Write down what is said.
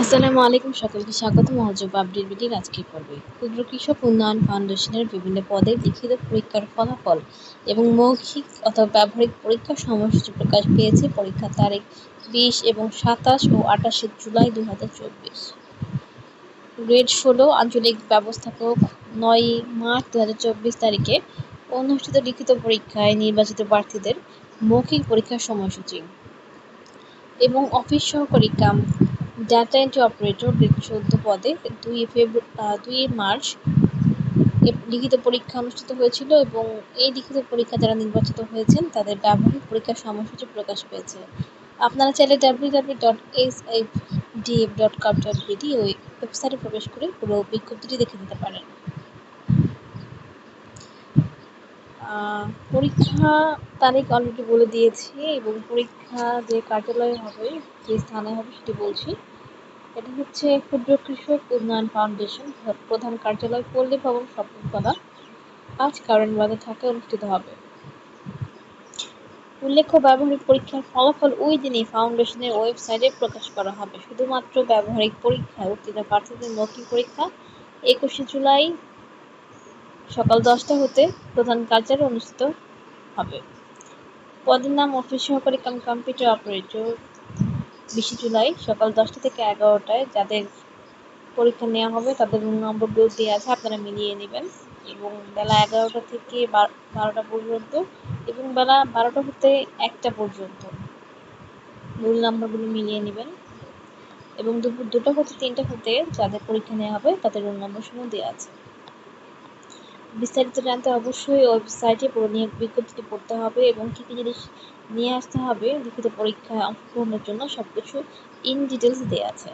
আসসালামু আলাইকুম সকলকে স্বাগত। মহজব আপডেট বিডির আজকের পর্বে। ক্ষুদ্র কৃষক উন্নয়ন ফাউন্ডেশনের বিভিন্ন পদে লিখিত পরীক্ষার ফলাফল এবং মৌখিক অথবা ব্যবহারিক পরীক্ষার সময়সূচি প্রকাশ পেয়েছে পরীক্ষার তারিখ বিশ এবং সাতাশ ও আঠাশে জুলাই দু হাজার চব্বিশ। গ্রেড ষোলো আঞ্চলিক ব্যবস্থাপক নয় মার্চ দু হাজার চব্বিশ তারিখে অনুষ্ঠিত লিখিত পরীক্ষায় নির্বাচিত প্রার্থীদের মৌখিক পরীক্ষার সময়সূচি এবং অফিস সহকারী কাম ডাটা এন্ট্রি অপারেটর চোদ্দ পদে দুই ফেব্রুয়ারি দুই মার্চ লিখিত পরীক্ষা অনুষ্ঠিত হয়েছিল এবং এই লিখিত পরীক্ষা যারা নির্বাচিত হয়েছেন তাদের ব্যবহারিক পরীক্ষার সময়সূচি প্রকাশ পেয়েছে। আপনারা চাইলে W W dot S F DF dot com dot BD ওই ওয়েবসাইটে প্রবেশ করে পুরো বিজ্ঞপ্তিটি দেখে নিতে পারেন। পরীক্ষা তারিখ অলরেডি বলে দিয়েছি এবং পরীক্ষা যে কার্যালয়ে হবে, যে স্থানে হবে সেটি বলছি। এটি হচ্ছে ক্ষুদ্র কৃষক উন্নয়ন ফাউন্ডেশন প্রধান কার্যালয়, পল্লী ভবন স্বপ্নতলা আজ কারণ বাজার ঢাকায় অনুষ্ঠিত হবে। উল্লেখ্য, ব্যবহারিক পরীক্ষার ফলাফল ওই দিনই ফাউন্ডেশনের ওয়েবসাইটে প্রকাশ করা হবে। শুধুমাত্র ব্যবহারিক পরীক্ষায় উত্তীর্ণ প্রার্থীদের মৌখিক পরীক্ষা, একুশে জুলাই সকাল দশটা হতে প্রধান কার্যালয়ে অনুষ্ঠিত হবে। পদের নাম অফিস সহকারী কাম কম্পিউটার অপারেটর বিশে জুলাই সকাল দশটা থেকে এগারোটায় যাদের পরীক্ষা নেওয়া হবে, তাদের রুম নম্বরগুলো দেওয়া আছে, আপনারা মিলিয়ে নেবেন। এবং বেলা এগারোটা থেকে বারোটা পর্যন্ত এবং বেলা বারোটা হতে একটা পর্যন্ত রুল নাম্বারগুলো মিলিয়ে নেবেন। এবং দুপুর দুটো হতে তিনটা হতে যাদের পরীক্ষা নেওয়া হবে, তাদের রোল নম্বর সমূহ দেওয়া আছে। বিস্তারিত জানতে অবশ্যই ওয়েবসাইটে পুরো বিজ্ঞপ্তিটি পড়তে হবে এবং কী কী জিনিস নিয়ে আসতে হবে, লিখিত পরীক্ষায় অংশগ্রহণের জন্য সব কিছু ইন ডিটেলস দেওয়া আছে।